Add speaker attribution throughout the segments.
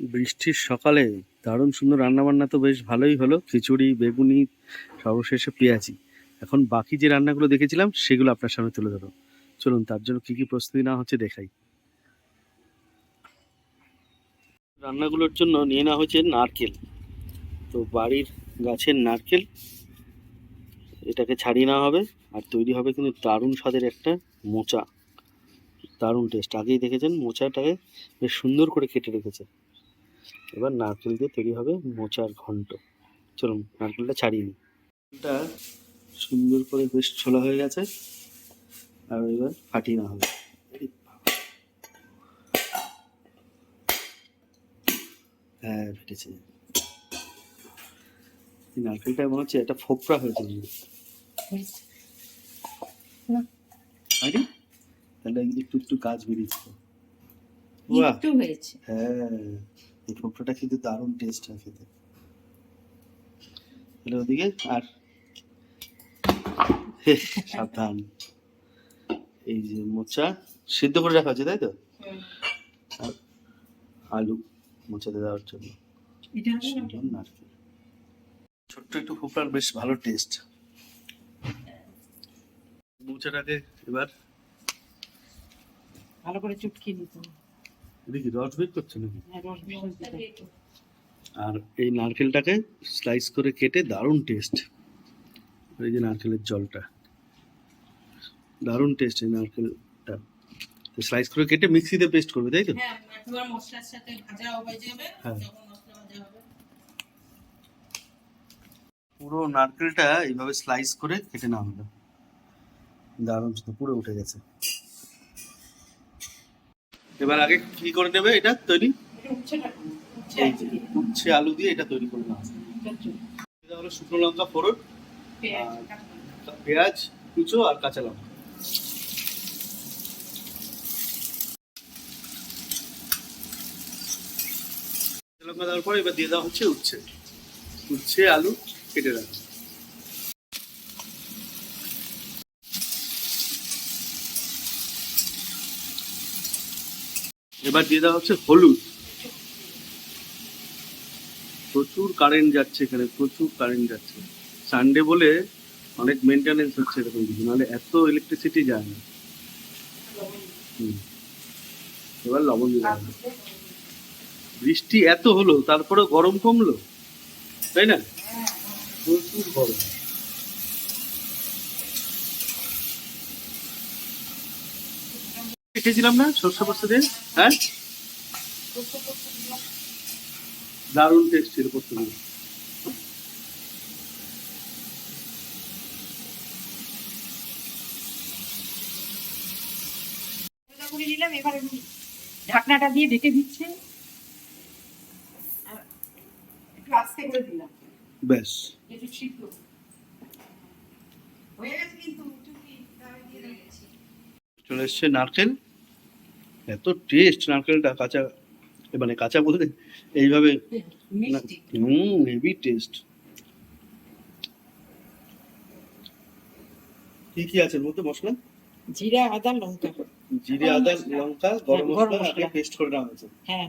Speaker 1: বৃষ্টির সকালে দারুণ সুন্দর রান্নাবান্না তো বেশ ভালোই হলো। খিচুড়ি, বেগুনি, সর্বশেষে পেঁয়াজি। এখন বাকি যে রান্নাগুলো দেখেছিলাম, সেগুলো আপনার সামনে তুলে ধরো চলুন, তার জন্য কি কি প্রস্তুতি না হচ্ছে দেখাই। রান্নাগুলোর জন্য নিয়ে নেওয়া হয়েছে নারকেল। তো বাড়ির গাছের নারকেল, এটাকে ছাড়িয়ে নেওয়া হবে। আর তৈরি হবে কিন্তু দারুণ স্বাদের একটা মোচা। দারুণ টেস্ট আগেই দেখেছেন, মোচাটাকে বেশ সুন্দর করে কেটে রেখেছে। এবার নারকেল দিয়ে তৈরি হবে মোচার ঘন্ট। চলুন নারকেলটা ছাড়িয়ে নিই। এটা সুন্দর করে বেশ ছোলা হয়ে গেছে। আর এবার ফাটিয়ে নেওয়া হবে। হ্যাঁ ফেটেছে। নারকেলটা মনে হচ্ছে একটা ফোপরা হয়েছে
Speaker 2: না।
Speaker 1: আরে তাহলে একটু একটু গাছ বেরিয়েছে। বাহ
Speaker 2: একটু হয়েছে।
Speaker 1: হ্যাঁ। এই ফোপড়াটা কিন্তু দারুণ টেস্ট হয় খেতে। তাহলে ওদিকে আর সাবধান। এই যে মোচা সিদ্ধ করে রাখা আছে তাই তো? আর আলু মোচাতে দেওয়ার জন্য। নারকেল। ছোট্ট একটু ফোপড়ার বেশ ভালো টেস্ট মোচাটাকে এবার
Speaker 2: ভালো করে চুটকি নিতে
Speaker 1: দেখি রস বের করছে নাকি?
Speaker 2: হ্যাঁ।
Speaker 1: আর এই নারকেলটাকে স্লাইস করে কেটে দারুণ টেস্ট এই যে নারকেলের জলটা। দারুণ টেস্ট এই নারকেলটা। স্লাইস করে কেটে মিক্সিতে পেস্ট করবে তাই তো?
Speaker 3: হ্যাঁ হয়ে যাবে। যখন মশলা ভাজা হবে।
Speaker 1: পুরো নারকেলটা এইভাবে স্লাইস করে কেটে নেওয়া হলো দারুণ পুরো উঠে গেছে। এবার আগে কি করে নেবে এটা তৈরি?
Speaker 2: উচ্ছে আলু দিয়ে।
Speaker 1: এটা তৈরি করে নেওয়া এটা হলো শুকনো লঙ্কা ফোড়ন
Speaker 2: পেঁয়াজ, কাঁচা লঙ্কা।
Speaker 1: পেঁয়াজ কুচো আর কাঁচা লঙ্কা। কাঁচা লঙ্কা দেওয়ার পরে এবার দিয়ে দেওয়া হচ্ছে উচ্ছে। উচ্ছে আলু কেটে রাখা। এবার দিয়ে দেওয়া হচ্ছে হলুদ। প্রচুর কারেন্ট যাচ্ছে এখানে, প্রচুর কারেন্ট যাচ্ছে। সানডে বলে অনেক মেনটেনেন্স হচ্ছে এরকম কিছু, নাহলে এত ইলেকট্রিসিটি যায় না। এবার লবণ হবে বৃষ্টি এত হলো তারপরে গরম কমলো? তাই না? প্রচুর গরম। খেয়েছিলাম না সর্ষে পোস্ত দিয়ে? হ্যাঁ? দারুণ টেস্ট ছিল পোস্তগুলো।
Speaker 2: করে নিলাম এবারে আমি ঢাকনাটা দিয়ে ঢেকে দিচ্ছি। একটু আস্তে করে দিলাম।
Speaker 1: ব্যাস।
Speaker 2: একটু সিদ্ধ। হয়ে গেছে কিন্তু চুটকি তাই দিয়ে রেখেছি
Speaker 1: চলে এসছে নারকেল। এত টেস্ট নারকেলটা কাঁচা মানে কাঁচা বলতে এইভাবে হুম হেভি টেস্ট কি কি আছে মধ্যে মশলা?
Speaker 2: জিরা আদা লঙ্কা।
Speaker 1: জিরে আদা লঙ্কা গরম
Speaker 2: হ্যাঁ,
Speaker 1: মশলা আগে পেস্ট করে নেওয়া হয়েছে।
Speaker 2: হ্যাঁ।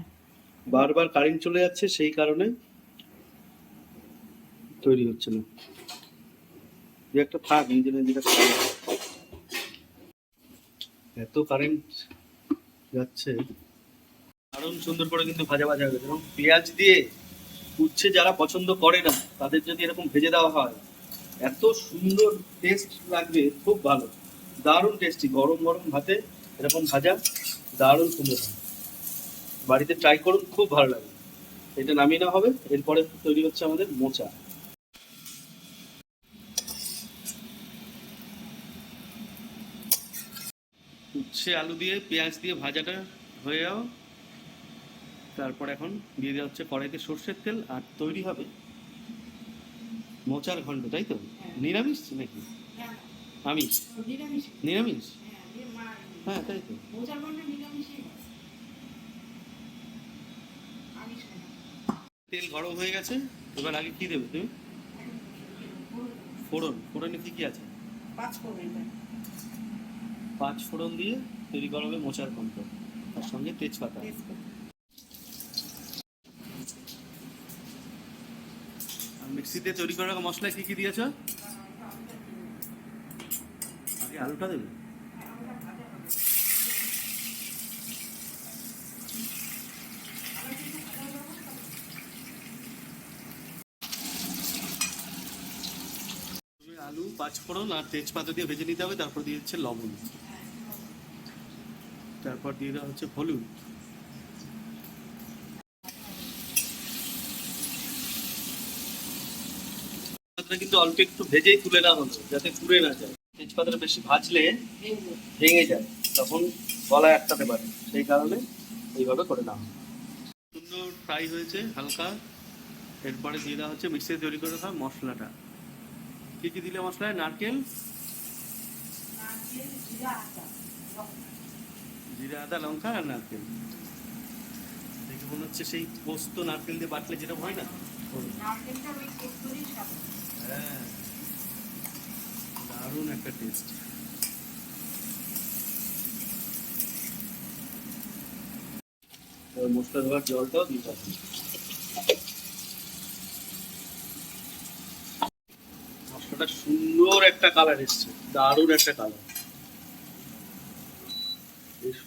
Speaker 1: বারবার কারেন্ট চলে যাচ্ছে সেই কারণে তৈরি হচ্ছে না। যে একটা নিজের নিজের এত কারেন্ট যাচ্ছে। দারুণ সুন্দর করে কিন্তু ভাজা ভাজা হয়ে গেছে। এবং পেঁয়াজ দিয়ে উচ্ছে যারা পছন্দ করে না, তাদের যদি এরকম ভেজে দেওয়া হয়, এত সুন্দর টেস্ট লাগবে, খুব ভালো। দারুণ টেস্টি গরম গরম ভাতে এরকম ভাজা, দারুণ সুন্দর বাড়িতে ট্রাই করুন, খুব ভালো লাগে। এটা নামিয়ে নেওয়া হবে, এরপরে তৈরি হচ্ছে আমাদের মোচা। উচ্ছে আলু দিয়ে পেঁয়াজ দিয়ে ভাজাটা হয়ে যাও তারপর এখন দিয়ে দেওয়া হচ্ছে কড়াইতে সর্ষের তেল আর তৈরি হবে মোচার ঘন্ট তাই তো? নিরামিষ নাকি?
Speaker 2: হ্যাঁ,
Speaker 1: আমিষ?
Speaker 2: নিরামিষ।
Speaker 1: নিরামিষ?
Speaker 2: হ্যাঁ,
Speaker 1: হ্যাঁ তাই তো।
Speaker 2: হয়। হয়।
Speaker 1: তেল গরম হয়ে গেছে এবার আগে কি দেবে তুমি? ফোড়ন। ফোড়নে। কি কি আছে?
Speaker 2: পাঁচ ফোড়ন।
Speaker 1: পাঁচ ফোড়ন দিয়ে তৈরি করা হবে মোচার ঘন্ট তার সঙ্গে তেজপাতা। মিক্সিতে তৈরি করা মশলা কি কি দিয়েছ? আগে আলুটা দেবে। আলু পাঁচফোড়ন আর তেজপাতা দিয়ে ভেজে নিতে হবে, তারপর দিয়ে দিচ্ছে লবণ। তারপর দিয়ে দেওয়া হচ্ছে হলুদ। কিন্তু অল্প একটু ভেজেই তুলে নেওয়া হলো যাতে পুড়ে না যায়। তেজপাতাটা বেশি ভাজলে ভেঙে যায়, তখন গলায় আটকাতে পারে। সেই কারণে এইভাবে করে নেওয়া। সুন্দর ফ্রাই হয়েছে, হালকা। এরপরে দিয়ে দেওয়া হচ্ছে মিক্সিতে তৈরি করে রাখা মশলাটা। কি কি দিলে মশলায়? নারকেল? আদা লঙ্কা আর নারকেল। দেখে মনে হচ্ছে সেই পোস্ত নারকেল দিয়ে বাটলে যেটা হয় না? হ্যাঁ। দারুণ একটা টেস্ট মশলা দেওয়ার জলটাও দিতে হবে মশলাটা সুন্দর একটা কালার এসছে। দারুণ একটা কালার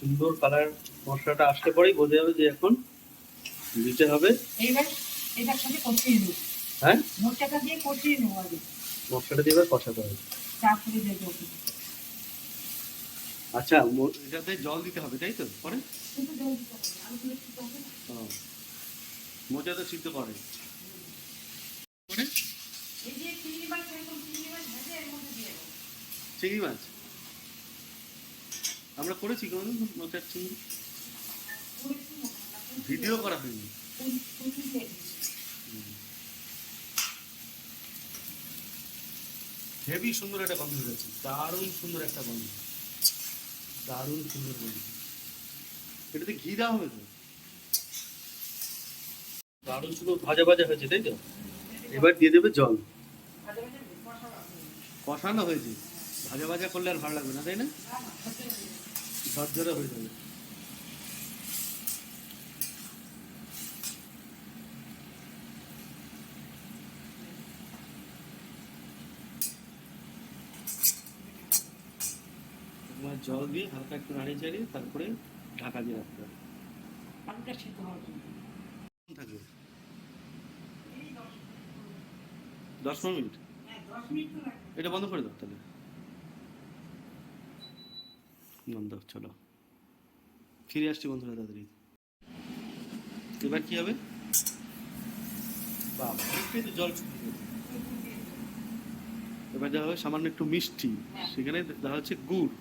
Speaker 1: সুন্দর কালার মশলাটা আসলে পরেই বোঝা যাবে যে এখন দিতে হবে।
Speaker 2: এইবার এটার সাথে কষিয়ে নেব।
Speaker 1: হ্যাঁ?
Speaker 2: মোচাটা দিয়ে কষিয়ে নেব আগে।
Speaker 1: মশলাটা দিয়ে এবার কষাতে হবে।
Speaker 2: তারপরে দেবো
Speaker 1: আচ্ছা এটাতে জল দিতে হবে তাই তো? পরে। মোচা তো সিদ্ধ করে। পরে?
Speaker 2: চিংড়ি মাছ চিংড়ি মাছ ভেজে এর মধ্যে দিয়ে দেবো
Speaker 1: চিংড়ি মাছ আমরা করেছি কোনোদিন ভিডিও করা হয়নি। হেভি সুন্দর একটা গন্ধ হয়েছে, দারুণ সুন্দর একটা গন্ধ। দারুণ সুন্দর গন্ধ। এটাতে ঘি দেওয়া তো? দারুণ সুন্দর ভাজা ভাজা হয়েছে, তাই তো? এবার দিয়ে দেবে জল। কষানো হয়েছে। ভাজা ভাজা করলে আর ভালো লাগবে না তাই না। ঝরঝরে হয়ে যাবে জল দিয়ে হালকা একটু নাড়িয়ে চাড়িয়ে তারপরে ঢাকা দিয়ে রাখতে হবে
Speaker 2: আলুটা সিদ্ধ হওয়ার জন্য।
Speaker 1: থাকবে
Speaker 2: দশ
Speaker 1: পনেরো মিনিট
Speaker 2: হ্যাঁ।
Speaker 1: এটা বন্ধ করে দাও তাহলে বন্ধ চলো। ফিরে আসছি বন্ধুরা তাড়াতাড়ি এবার কি হবে? বাবা একটু জল এবার দেওয়া হবে সামান্য একটু মিষ্টি। সেখানে দেওয়া হচ্ছে গুড়।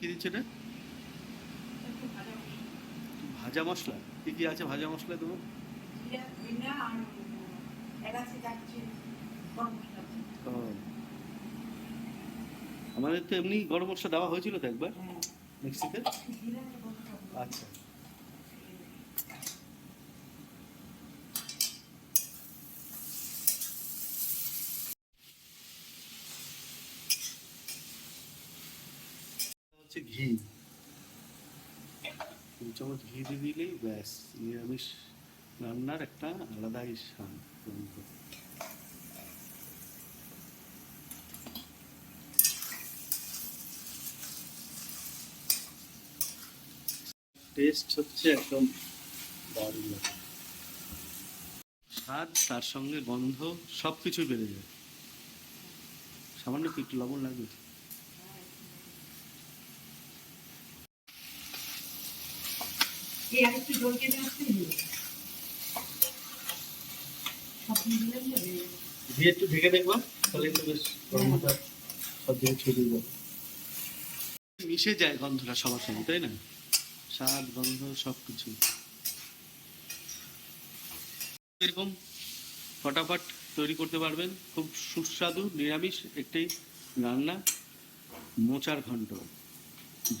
Speaker 1: কি দিচ্ছে এটা?
Speaker 2: ভাজা
Speaker 1: ভাজা মশলা? কি কি আছে ভাজা মশলা তোমার আমাদের তো এমনি গরম মশলা দেওয়া হয়েছিল তো একবার, মিক্সিতে। আচ্ছা ঘি চামচ ঘি দিয়ে দিলেই ব্যাস, নিরামিষ রান্নার একটা আলাদাই স্বাদ। টেস্ট হচ্ছে একদম দারুণ স্বাদ, তার সঙ্গে গন্ধ সব কিছুই বেড়ে যায়। সামান্য কি একটু লবণ লাগবে?
Speaker 2: এই আরেকটু জল কেটে আসতে
Speaker 1: মিশে যায় গন্ধটা সবার সঙ্গে তাই না? স্বাদ, গন্ধ সব কিছু এরকম ফটাফট তৈরি করতে পারবেন। খুব সুস্বাদু, নিরামিষ একটি রান্না, মোচার ঘন্ট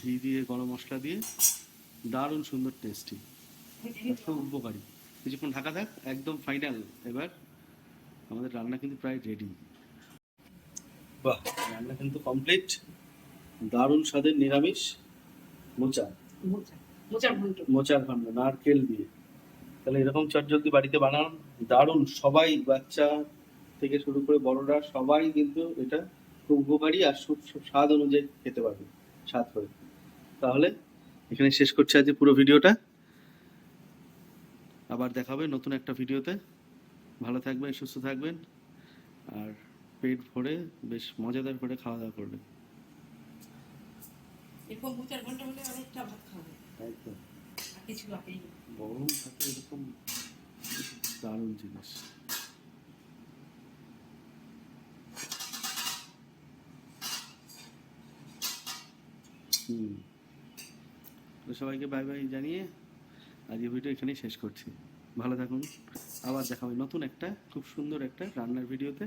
Speaker 1: ঘি দিয়ে, গরম মশলা দিয়ে, দারুণ সুন্দর টেস্টি খুব উপকারী। কিছুক্ষণ ঢাকা থাক একদম ফাইনাল এবার আমাদের রান্না কিন্তু প্রায় রেডি বাহ রান্না কিন্তু কমপ্লিট দারুণ স্বাদের নিরামিষ। মোচা।
Speaker 2: মোচা। মোচার ঘন্ট।
Speaker 1: মোচার ঘণ্ট নারকেল দিয়ে। তাহলে এরকম চটজলদি বাড়িতে বানান। দারুণ সবাই বাচ্চা থেকে শুরু করে বড়রা সবাই কিন্তু এটা খুব উপকারী আর স্বাদ অনুযায়ী খেতে পারবে স্বাদ করে। তাহলে এখানে শেষ করছি আজকে পুরো ভিডিওটা আবার দেখাবে নতুন একটা ভিডিওতে। ভালো থাকবেন সুস্থ থাকবেন। আর পেট ভরে বেশ মজাদার করে খাওয়া দাওয়া করবেন।
Speaker 2: এরকম মোচার ঘন্ট হলে অনেকটা ভাত খাবে
Speaker 1: একদম।
Speaker 2: আর কিছু লাগেই
Speaker 1: গরম থাকে এরকম দারুণ জিনিস। হুম। তো সবাইকে বাই বাই জানিয়ে আজকে ভিডিও এখানেই শেষ করছি। ভালো থাকুন। আবার দেখা হবে নতুন একটা, খুব সুন্দর একটা রান্নার ভিডিওতে।